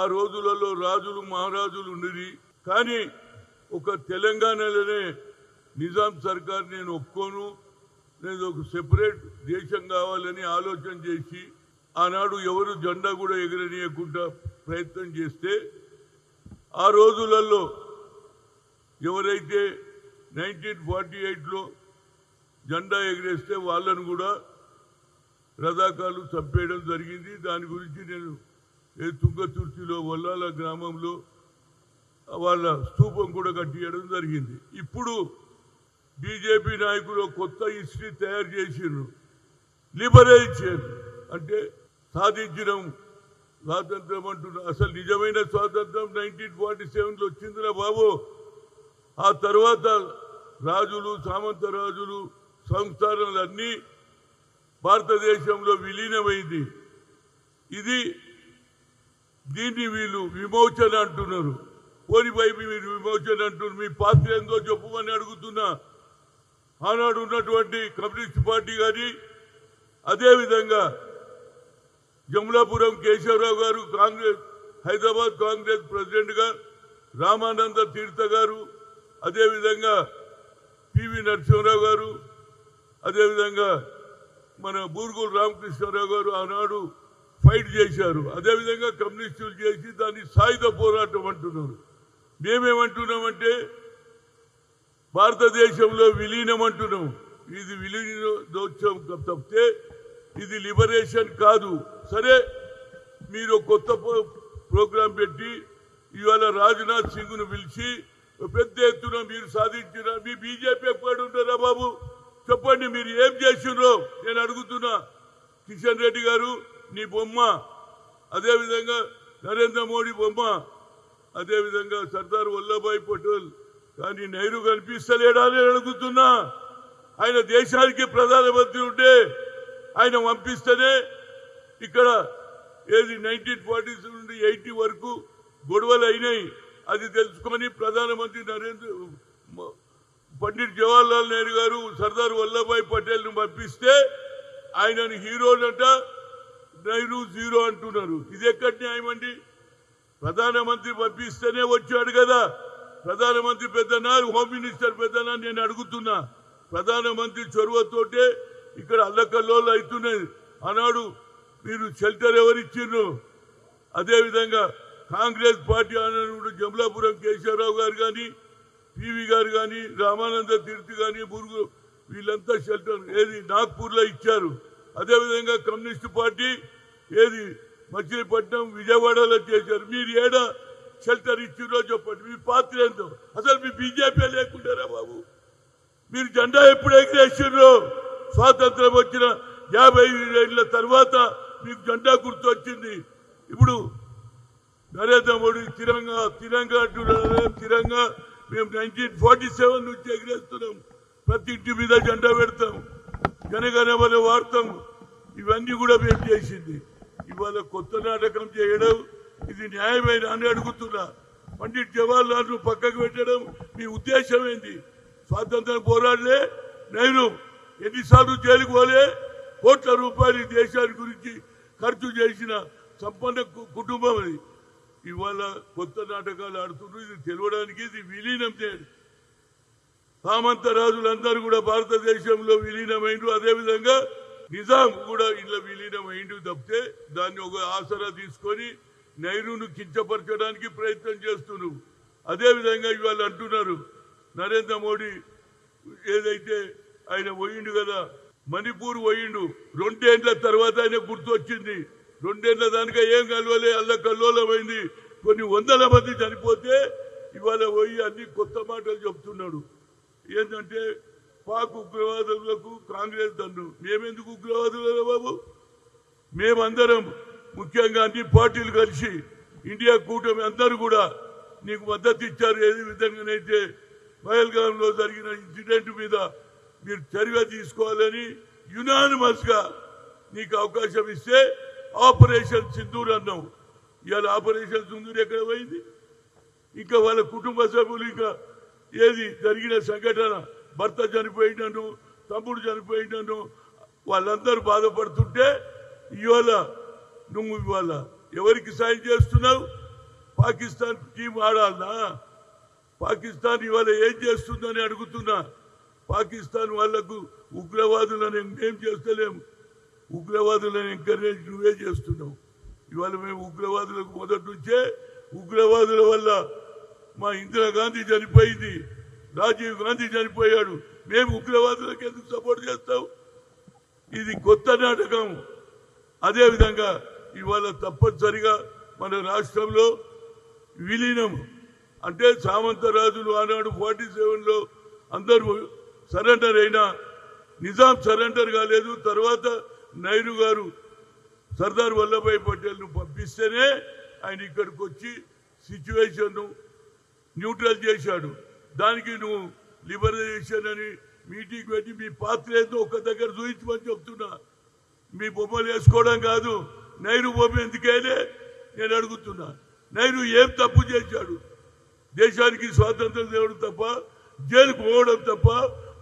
ఆ రోజులలో రాజులు మహారాజులు ఉండేది. కానీ ఒక తెలంగాణలోనే నిజాం సర్కార్ నేను ఒప్పుకోను. నేను ఒక సెపరేట్ దేశం కావాలని ఆలోచన చేసి ఆనాడు ఎవరు జెండా కూడా ఎగరనీయకుండా ప్రయత్నం చేస్తే ఆ రోజులలో ఎవరైతే నైన్టీన్ ఫార్టీ ఎయిట్లో జెండా ఎగరేస్తే వాళ్ళను కూడా రథాకాలు చంపేయడం జరిగింది. దాని గురించి నేను ఏ తుంగతుర్తిలో వల్లాల గ్రామంలో వాళ్ళ స్థూపం కూడా కట్టియడం జరిగింది. ఇప్పుడు బీజేపీ నాయకులు కొత్త హిస్టరీ తయారు చేసిండ్రు. లిబరేషన్ అంటే సాధించడం స్వాతంత్రం అంటున్నారు అసలు నిజమైన స్వాతంత్రం నైన్టీన్ ఫార్టీ సెవెన్లో వచ్చిందిరా బాబు. ఆ తర్వాత రాజులు సామంత రాజులు సంస్థానాలన్నీ భారతదేశంలో విలీనమైంది. ఇది దీన్ని వీళ్ళు విమోచన అంటున్నారు. పోని మీరు విమోచన అంటున్నారు. మీ పాత్ర ఏందో చెప్పమని అడుగుతున్నా. ఆనాడు ఉన్నటువంటి కమ్యూనిస్ట్ పార్టీ కానీ అదేవిధంగా జమలాపురం కేశవరావు గారు కాంగ్రెస్ హైదరాబాద్ కాంగ్రెస్ ప్రెసిడెంట్గా రామానంద తీర్థ గారు అదేవిధంగా పివి నరసింహరావు గారు అదేవిధంగా మన బూరుగుల రామకృష్ణారావు గారు ఆనాడు ఫైట్ చేశారు. అదేవిధంగా కమ్యూనిస్టులు చేసి దాన్ని సాయుధ పోరాటం అంటున్నారు. మేమేమంటున్నామంటే భారతదేశంలో విలీనం అంటున్నాం ఇది విలీనోత్సవం తప్పితే ఇది లిబరేషన్ కాదు. సరే మీరు కొత్త ప్రోగ్రాం పెట్టి ఇవాళ రాజ్నాథ్ సింగ్ను పిలిచి పెద్ద ఎత్తున మీరు సాధించిన మీ బీజేపీ ఎక్కడ ఉంటారా బాబు? చెప్పండి మీరు ఏం చేసిండ్రో నేను అడుగుతున్నా. కిషన్ రెడ్డి గారు నీ బొమ్మ. అదేవిధంగా నరేంద్ర మోడీ బొమ్మ. అదేవిధంగా సర్దార్ వల్లభాయ్ పటేల్. కానీ నెహ్రూ కనిపిస్తలేడా అని అడుగుతున్నా. ఆయన దేశానికి ప్రధానమంత్రి ఉంటే ఆయన పంపిస్తేనే ఇక్కడ ఏది నైన్టీన్ ఫార్టీస్ నుండి ఎయిటీ వరకు గొడవలు అయినాయి. అది తెలుసుకొని ప్రధానమంత్రి నరేంద్ర పండిట్ జవహర్లాల్ నెహ్రూ గారు సర్దార్ వల్లభాయ్ పటేల్ను పంపిస్తే ఆయనను హీరోనంట నెహ్రూ జీరో అంటున్నారు. ఇది ఎక్కడ న్యాయం అండి? ప్రధానమంత్రి పంపిస్తేనే వచ్చాడు కదా. ప్రధానమంత్రి పెద్దనా హోమ్ మినిస్టర్ పెద్దనా నేను అడుగుతున్నా. ప్రధానమంత్రి చొరవతోటే ఇక్కడ అల్లకల్లోలు అవుతున్నాయి. ఆనాడు మీరు షెల్టర్ ఎవరిచ్చిండ్రు? అదేవిధంగా కాంగ్రెస్ పార్టీ ఆనాడు జమలాపురం కేశవరావు గారు కానీ పివి గారు కానీ రామానంద తీర్థి కానీ బురుగు వీళ్ళంతా షెల్టర్ ఏది? నాగ్పూర్లో ఇచ్చారు. అదేవిధంగా కమ్యూనిస్ట్ పార్టీ ఏది? మచిలీపట్నం విజయవాడలో చేశారు. మీరు ఏడ షెల్టర్ ఇచ్చిరో చెప్పండి. మీ పాత్ర ఏందో? అసలు మీ బీజేపీ లేకుండారా బాబు? మీరు జెండా ఎప్పుడు ఎగిరేసిండ్రు స్వాతంత్రం వచ్చిన యాభై ఏళ్ళ తర్వాత మీకు జెండా గుర్తు వచ్చింది ఇప్పుడు నరేంద్ర మోడీ తిరంగా తిరంగా అంటున్నారు తిరంగా మేము నైన్టీన్ ఫార్టీ సెవెన్ నుంచి ఎగిరేస్తున్నాం. ప్రతి ఇంటి మీద జెండా పెడతాం. జనగణమన వార్తం ఇవన్నీ కూడా మేము చేసింది. ఇవాళ కొత్త నాటకం చేయడం ఇది న్యాయమైన అని అడుగుతున్నా. పండిట్ జవహర్లాల్ను పక్కకు పెట్టడం మీ ఉద్దేశం ఏంది? స్వాతంత్రం పోరాడలే నేను ఎన్నిసార్లు జైలుకు పోలే కోట్ల రూపాయలు దేశాన్ని గురించి ఖర్చు చేసిన సంపన్న కు- కుటుంబం అది. ఇవాళ కొత్త నాటకాలు ఆడుతున్నారు ఇది తెలవడానికి ఇది విలీనం చేయండి. సామంత రాజులందరూ కూడా భారతదేశంలో విలీనమైండు అదేవిధంగా నిజాం కూడా ఇంట్లో విలీనమైండు తప్పితే దాన్ని ఒక ఆసరా తీసుకొని నైరును కించపరచడానికి ప్రయత్నం చేస్తున్నారు. అదేవిధంగా ఇవాళ అంటున్నారు నరేంద్ర మోడీ ఏదైతే ఆయన పోయిండు కదా మణిపూర్ పోయిండు. రెండేళ్ళ తర్వాత ఆయన గుర్తొచ్చింది. రెండేళ్ళ దానిక ఏం కలవలే అల్ల కల్లోలమైంది. కొన్ని వందల మంది చనిపోతే ఇవాళ పోయి అన్ని కొత్త మాటలు చెప్తున్నాడు. ఏంటంటే పాక్ ఉగ్రవాదులకు కాంగ్రెస్ దన్ను మేమెందుకు ఉగ్రవాదులు బాబు? మేమందరం ముఖ్యంగా అన్ని పార్టీలు కలిసి ఇండియా కూటమి అందరూ కూడా నీకు మద్దతు ఇచ్చారు. ఏది విధంగానైతే పహల్గాంలో జరిగిన ఇన్సిడెంట్ మీద మీరు చర్య తీసుకోవాలని యునానిమస్గా నీకు అవకాశం ఇస్తే ఆపరేషన్ సింధూర్ అన్నావు. ఇవాళ ఆపరేషన్ సింధూర్ ఎక్కడ పోయింది? ఇంకా వాళ్ళ కుటుంబ సభ్యులు ఇంకా ఏది జరిగిన సంఘటన భర్త చనిపోయినను తమ్ముడు చనిపోయినను వాళ్ళందరూ బాధపడుతుంటే ఇవాళ నువ్వు ఇవాళ ఎవరికి సాయం చేస్తున్నావు? పాకిస్తాన్ టీం ఆడాలనా? పాకిస్తాన్ ఇవాళ ఏం చేస్తుందని అడుగుతున్నా. పాకిస్తాన్ వాళ్ళకు ఉగ్రవాదులను ఏం చేస్తలేము. ఉగ్రవాదులను ఎంకరేజ్ నువ్వే చేస్తున్నావు. ఇవాళ మేము ఉగ్రవాదులకు మొదటి నుంచే ఉగ్రవాదుల వల్ల మా ఇందిరాగాంధీ చనిపోయింది రాజీవ్ గాంధీ చనిపోయాడు. మేము ఉగ్రవాదులకు ఎందుకు సపోర్ట్ చేస్తాం? ఇది కొత్త నాటకం. అదేవిధంగా ఇవాళ తప్పనిసరిగా మన రాష్ట్రంలో విలీనం. అంటే సామంతరాజులు ఆనాడు ఫార్టీ సెవెన్లో అందరూ సరెండర్ అయినా నిజాం సరెండర్ కాలేదు. తర్వాత నైరు గారు సర్దార్ వల్లభాయ్ పటేల్ను పంపిస్తేనే ఆయన ఇక్కడికి వచ్చి సిచ్యువేషన్ను న్యూట్రల్ చేశాడు. దానికి నువ్వు లిబరలైజేషన్ అని మీటింగ్ పెట్టి మీ పాత్ర ఏదో ఒక దగ్గర చూపించమని చెప్తున్నా. మీ బొమ్మలు వేసుకోవడం కాదు నైరు బొమ్మ ఎందుకైనా నేను అడుగుతున్నా. నైరు ఏం తప్పు చేశాడు? దేశానికి స్వాతంత్రం తేవడం తప్ప జైలు పోవడం తప్ప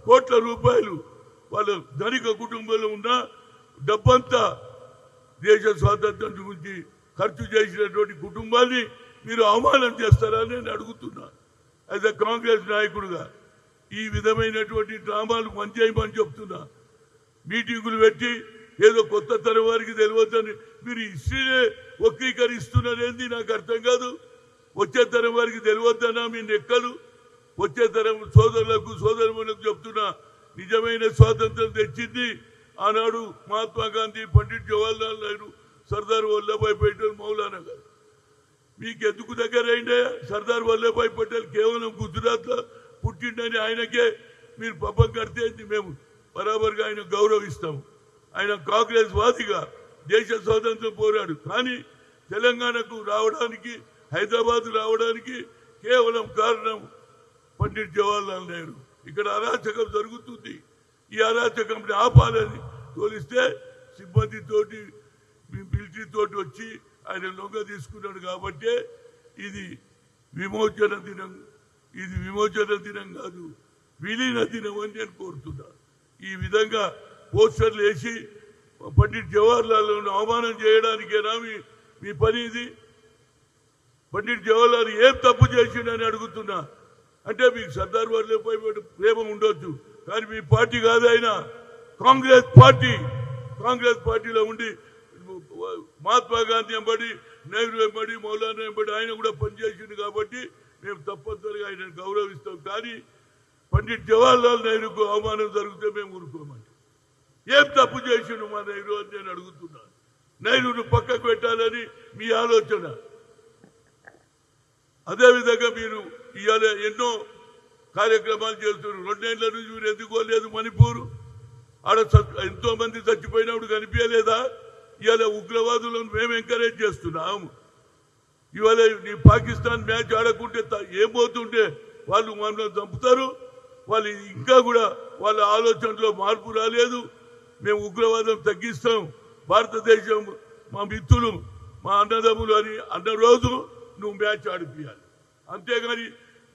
కోట్ల రూపాయలు వాళ్ళ ధనిక కుటుంబంలో ఉన్న డబ్బంతా దేశ స్వాతంత్రం గురించి ఖర్చు చేసినటువంటి కుటుంబాన్ని మీరు అవమానం చేస్తారా నేను అడుగుతున్నా. యాజ్ అ కాంగ్రెస్ నాయకుడుగా ఈ విధమైనటువంటి డ్రామాలు పనిచేయమని చెప్తున్నా. మీటింగులు పెట్టి ఏదో కొత్త తరం వారికి తెలియదని మీరు హిస్టరీనే వక్రీకరిస్తున్నారేంది నాకు అర్థం కాదు. వచ్చే తరం వారికి తెలియద్దన్నా మీ నెక్కలు. వచ్చే తరం సోదరులకు సోదరులకు చెప్తున్నా నిజమైన స్వాతంత్రం తెచ్చింది ఆనాడు మహాత్మా గాంధీ పండిట్ జవహర్లాల్ నెహ్రూ సర్దార్ వల్లభాయ్ పటేల్ మౌలానా గారు. మీకు ఎందుకు దగ్గర అయిందే? సర్దార్ వల్లభాయ్ పటేల్ కేవలం గుజరాత్లో పుట్టిండని ఆయనకే మీరు పబ్బం కడితే మేము బరాబర్గా ఆయన గౌరవిస్తాము ఆయన కాంగ్రెస్ వాదిగా దేశ స్వాతంత్రం పోరాడు. కానీ తెలంగాణకు రావడానికి హైదరాబాద్ రావడానికి కేవలం కారణం పండిట్ జవహర్లాల్ నెహ్రూ. ఇక్కడ అరాచకం జరుగుతుంది. ఈ అరాచకం ఆపాలని తోలిస్తే సిబ్బందితోటి మిలిటరీ తోటి వచ్చి ఆయన లొంగ తీసుకున్నాడు కాబట్టి ఇది విమోచన దినం. ఇది విమోచన దినం కాదు విలీన దినం అని నేను కోరుతున్నా. ఈ విధంగా పోస్టర్లు వేసి పండిట్ జవహర్లాల్ అవమానం చేయడానికేనా మీ మీ పని ఇది. పండిట్ జవహర్లాల్ ఏం తప్పు చేసిండని అడుగుతున్నా. అంటే మీకు సర్దార్ వల్లభాయ్ ప్రేమ ఉండొచ్చు కానీ మీ పార్టీ కాదు ఆయన. కాంగ్రెస్ పార్టీ కాంగ్రెస్ పార్టీలో ఉండి మహాత్మా గాంధీ ఎంబడి నెహ్రూ ఎంబడి మౌలానా ఎంబడి ఆయన కూడా పనిచేసింది కాబట్టి మేము తప్పనిసరిగా ఆయన గౌరవిస్తాం. కానీ పండిట్ జవహర్లాల్ నెహ్రూకు అవమానం జరిగితే మేము ఊరుకోమండి. ఏం తప్పు చేసిండు మా నెహ్రూ అని నేను అడుగుతున్నాను. నెహ్రూను పక్కకు పెట్టాలని మీ ఆలోచన. అదేవిధంగా మీరు ఇవాళ ఎన్నో కార్యక్రమాలు చేస్తున్నారు. రెండేళ్ళ నుంచి మీరు ఎందుకో మణిపూర్? ఆడ ఎంతో మంది చచ్చిపోయినప్పుడు కనిపించలేదా? ఇవాళ ఉగ్రవాదులను మేము ఎంకరేజ్ చేస్తున్నాము. ఇవాళ నీ పాకిస్తాన్ మ్యాచ్ ఆడకుంటే త- ఏం వాళ్ళు మనల్ని చంపుతారు. వాళ్ళు ఇంకా కూడా వాళ్ళ ఆలోచనలో మార్పు రాలేదు. మేము ఉగ్రవాదం తగ్గిస్తాం. భారతదేశం మా మిత్రులు మా అన్నదమ్ములు అని అన్న రోజు నువ్వు మ్యాచ్ ఆడిపియాలి. అంతేగాని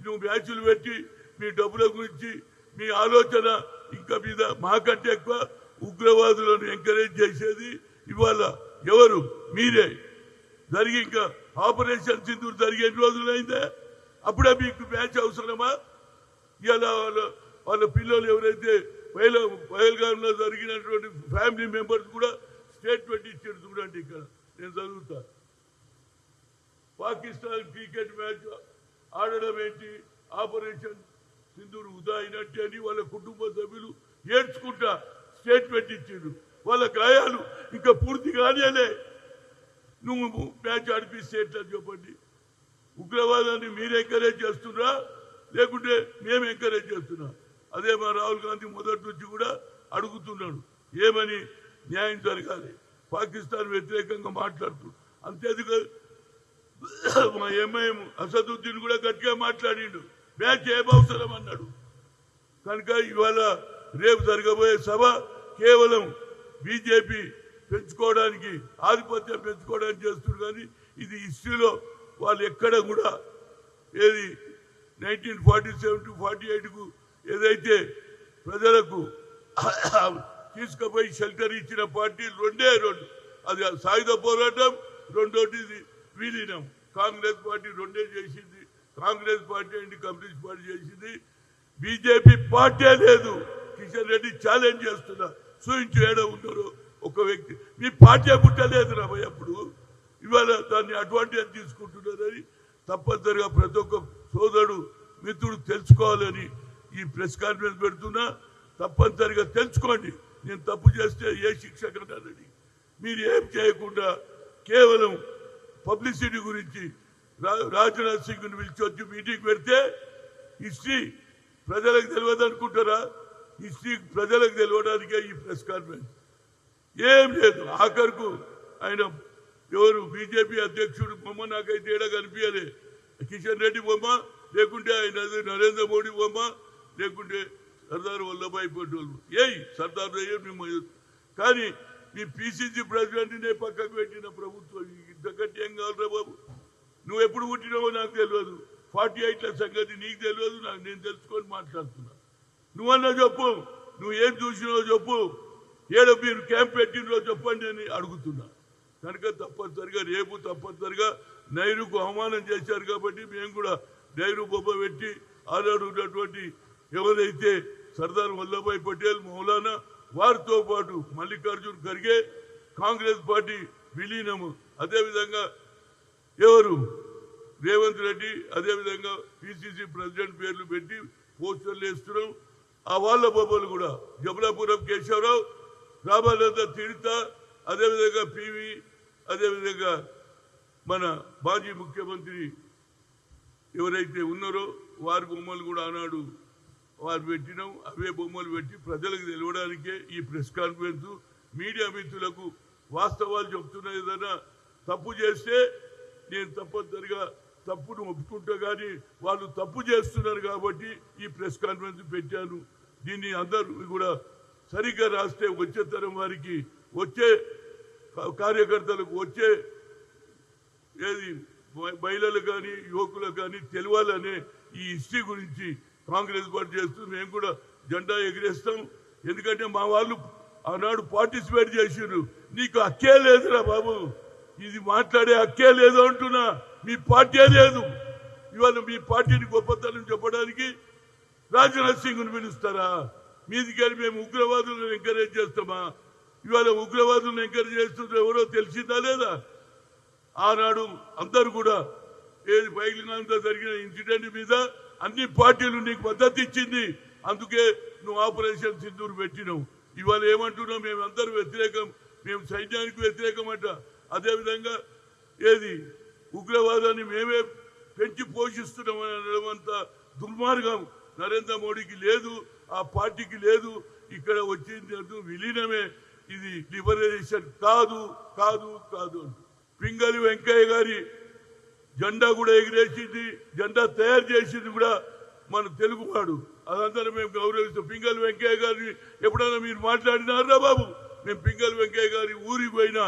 నువ్వు మ్యాచ్లు పెట్టి మీ డబ్బుల గురించి మీ ఆలోచన ఇంకా మీద మాకంటే ఎక్కువ ఉగ్రవాదులను ఎంకరేజ్ చేసేది ఇవాళ ఎవరు? మీరే. జరిగి ఇంకా ఆపరేషన్ సింధూరు జరిగి ఎన్ని రోజులైందే? అప్పుడే మీకు మ్యాచ్ అవసరమా? ఇలా వాళ్ళ వాళ్ళ పిల్లలు ఎవరైతే పైల పైల్గాన్లో జరిగినటువంటి ఫ్యామిలీ మెంబర్స్ కూడా స్టేట్మెంట్ ఇచ్చారు చూడండి ఇక్కడ. నేను చదువుతా. పాకిస్తాన్ క్రికెట్ మ్యాచ్ ఆడడం ఏంటి? ఆపరేషన్ సింధూరు ఉదా అయినట్టే అని వాళ్ళ కుటుంబ సభ్యులు ఏడ్చుకుంటా స్టేట్మెంట్ ఇచ్చిండ్రు. వాళ్ళ గాయాలు ఇంకా పూర్తి కానియలే. నువ్వు మ్యాచ్ ఆడిపిస్తే ఎట్లా చెప్పండి? ఉగ్రవాదాన్ని మీరు ఎంకరేజ్ చేస్తున్నా లేకుంటే మేము ఎంకరేజ్ చేస్తున్నా. అదే మా రాహుల్ గాంధీ మొదటి నుంచి కూడా అడుగుతున్నాడు. ఏమని? న్యాయం జరగాలి. పాకిస్తాన్ వ్యతిరేకంగా మాట్లాడుతున్నాడు అంతేందుకు మా ఎంఐఎం అసదుద్దీన్ కూడా గట్టిగా మాట్లాడిండు. మ్యాచ్ ఏమవసరం అన్నాడు. కనుక ఇవాళ రేపు జరగబోయే సభ కేవలం బీజేపీ పెంచుకోవడానికి ఆధిపత్యం పెంచుకోవడానికి చేస్తున్నారు కానీ ఇది హిస్టరీలో వాళ్ళు ఎక్కడ కూడా ఏది nineteen forty seven to forty ఎయిట్కు ఏదైతే ప్రజలకు తీసుకుపోయి షెల్టర్ ఇచ్చిన పార్టీ రెండే రెండు. అది సాయుధ పోరాటం రెండోటిది విలీనం. కాంగ్రెస్ పార్టీ రెండే చేసింది. Congress party and communist party చేసింది. బీజేపీ పార్టీ లేదు. కిషన్ రెడ్డి ఛాలెంజ్ చేస్తున్నారు. సూచించి ఏడో ఉన్నారు ఒక వ్యక్తి. మీ పార్టీ పుట్టలేదు రాబోయ్ అప్పుడు. ఇవాళ దాన్ని అడ్వాంటేజ్ తీసుకుంటున్నారని తప్పనిసరిగా ప్రతి ఒక్క సోదరుడు మిత్రుడు తెలుసుకోవాలని ఈ ప్రెస్ కాన్ఫరెన్స్ పెడుతున్నా. తప్పనిసరిగా తెలుసుకోండి. నేను తప్పు చేస్తే ఏ శిక్ష కాదని మీరు ఏం చేయకుండా కేవలం పబ్లిసిటీ గురించి రా- రాజ్నాథ్ సింగ్ని పిలిచి వచ్చి మీటింగ్ పెడితే హిస్టరీ ప్రజలకు తెలియదు అనుకుంటారా? హిస్టరీ ప్రజలకు తెలియడానికే ఈ ప్రెస్ కాన్ఫరెన్స్. ఏం లేదు ఆఖరుకు ఆయన ఎవరు బీజేపీ అధ్యక్షుడు బొమ్మ నాకైతే ఏడా కనిపించలే. కిషన్ రెడ్డి బొమ్మ లేకుంటే ఆయన నరేంద్ర మోడీ బొమ్మ లేకుంటే సర్దార్ వల్లభాయ్ పటేల్. ఏయ్ సర్దార్ అయ్యే మేము కానీ మీ పీసీసీ ప్రెసిడెంట్నే పక్కకు పెట్టిన ప్రభుత్వం ఇంతకంటే ఏం కావాలరా బాబు. నువ్వు ఎప్పుడు పుట్టినావో నాకు తెలియదు. ఫార్టీ ఎయిట్ల సంగతి నీకు తెలియదు నాకు నేను తెలుసుకొని మాట్లాడుతున్నా. నువ్వన్నా చెప్పు. నువ్వు ఏం చూసినో చెప్పు. ఏడో మీరు క్యాంప్ పెట్టినో చెప్పండి అని అడుగుతున్నా. కనుక తప్పనిసరిగా రేపు తప్పనిసరిగా నైరుకు అవమానం చేశారు కాబట్టి మేము కూడా నైరు బొమ్మ పెట్టి ఆనాడు ఉన్నటువంటి ఎవరైతే సర్దార్ వల్లభాయ్ పటేల్ మౌలానా వారితో పాటు మల్లికార్జున్ ఖర్గే కాంగ్రెస్ పార్టీ విలీనము. అదేవిధంగా ఎవరు? రేవంత్ రెడ్డి అదేవిధంగా పిసిసి ప్రెసిడెంట్ పేర్లు పెట్టి పోస్టర్లు వేస్తున్నాం. ఆ వాళ్ళ బొమ్మలు కూడా. జబలాపురం కేశవరావు రామానంద తీర్థ అదేవిధంగా పివి అదేవిధంగా మన మాజీ ముఖ్యమంత్రి ఎవరైతే ఉన్నారో వారి బొమ్మలు కూడా ఆనాడు వారు పెట్టినాం. అవే బొమ్మలు పెట్టి ప్రజలకు తెలియడానికే ఈ ప్రెస్ కాన్ఫరెన్స్ మీడియా మిత్రులకు వాస్తవాలు చెప్తున్నా ఏదైనా తప్పు చేస్తే నేను తప్పనిసరిగా తప్పును ఒప్పుకుంటా కానీ వాళ్ళు తప్పు చేస్తున్నారు కాబట్టి ఈ ప్రెస్ కాన్ఫరెన్స్ పెట్టాను. దీన్ని అందరూ కూడా సరిగ్గా రాస్తే వచ్చే తరం వారికి వచ్చే కార్యకర్తలకు వచ్చే ఏది మహిళలు కానీ యువకులకు కానీ తెలియాలనే ఈ హిస్టరీ గురించి కాంగ్రెస్ పార్టీ చేస్తుంది. మేము కూడా జెండా ఎగిరేస్తాం. ఎందుకంటే మా వాళ్ళు ఆనాడు పార్టిసిపేట్ చేసిండ్రు. నీకు హక్కే లేదురా బాబు. ఇది మాట్లాడే హక్కే లేదు అంటున్నా. మీ పార్టీ లేదు ఇవాళ మీ పార్టీని గొప్పతనం చెప్పడానికి రాజ్నాథ్ సింగ్ను పిలుస్తారా? కానీ మేము ఉగ్రవాదులను ఎంకరేజ్ చేస్తామా? ఇవాళ ఉగ్రవాదులను ఎంకరేజ్ చేస్తుంటే ఎవరో తెలిసిందా లేదా? ఆనాడు అందరు కూడా ఏది బయలుగాంతో జరిగిన ఇన్సిడెంట్ మీద అన్ని పార్టీలు నీకు మద్దతు ఇచ్చింది. అందుకే నువ్వు ఆపరేషన్ సింధూర్ పెట్టినావు. ఇవాళ ఏమంటున్నావు? మేము అందరూ వ్యతిరేకం. మేము సైన్యానికి వ్యతిరేకం అంట. అదేవిధంగా ఏది? ఉగ్రవాదాన్ని మేమే పెంచి పోషిస్తున్నామని అనడం అంత దుర్మార్గం నరేంద్ర మోడీకి లేదు ఆ పార్టీకి లేదు. ఇక్కడ వచ్చింది అంటూ విలీనమే. ఇది లిబరేషన్ కాదు కాదు కాదు అంటూ. పింగళి వెంకయ్య గారి జెండా కూడా ఎగిరేసింది జెండా తయారు చేసింది కూడా మన తెలుగువాడు అదంతా మేము గౌరవిస్తాం. పింగళి వెంకయ్య గారిని ఎప్పుడైనా మీరు మాట్లాడినారా బాబు? మేము పింగళి వెంకయ్య గారి ఊరికి పోయినా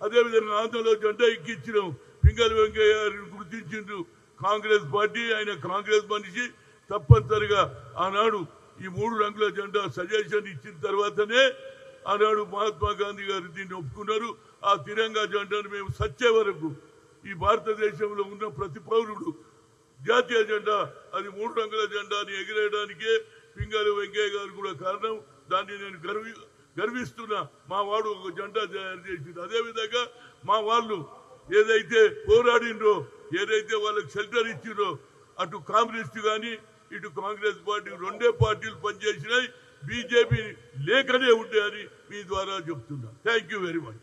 అదేవిధంగా ఆంధ్రలో జెండా ఎక్కించినాం. పింగళి వెంకయ్య గారిని గుర్తించిండు కాంగ్రెస్ పార్టీ ఆయన కాంగ్రెస్ మనిషి తప్పనిసరిగా. ఆనాడు ఈ మూడు రంగుల జెండా సజెషన్ ఇచ్చిన తర్వాతనే ఆనాడు మహాత్మా గాంధీ గారు దీన్ని ఒప్పుకున్నారు. ఆ తిరంగా జెండాను మేము సచ్చే వరకు ఈ భారతదేశంలో ఉన్న ప్రతి పౌరుడు జాతీయ జెండా అది మూడు రంగుల జెండాని ఎగిరేయడానికే పింగళి వెంకయ్య గారు కూడా కారణం. దాన్ని నేను గర్వి గర్విస్తున్నా. మా వాడు ఒక జెండా తయారు చేసింది అదేవిధంగా మా వాళ్ళు ఏదైతే పోరాడిండ్రో ఏదైతే వాళ్ళకి షెల్టర్ ఇచ్చిండ్రో అటు కాంగ్రెస్ కానీ ఇటు కాంగ్రెస్ పార్టీ రెండే పార్టీలు పనిచేసినాయి. బీజేపీ లేకనే ఉంటాయని మీ ద్వారా చెప్తున్నా. Thank you very much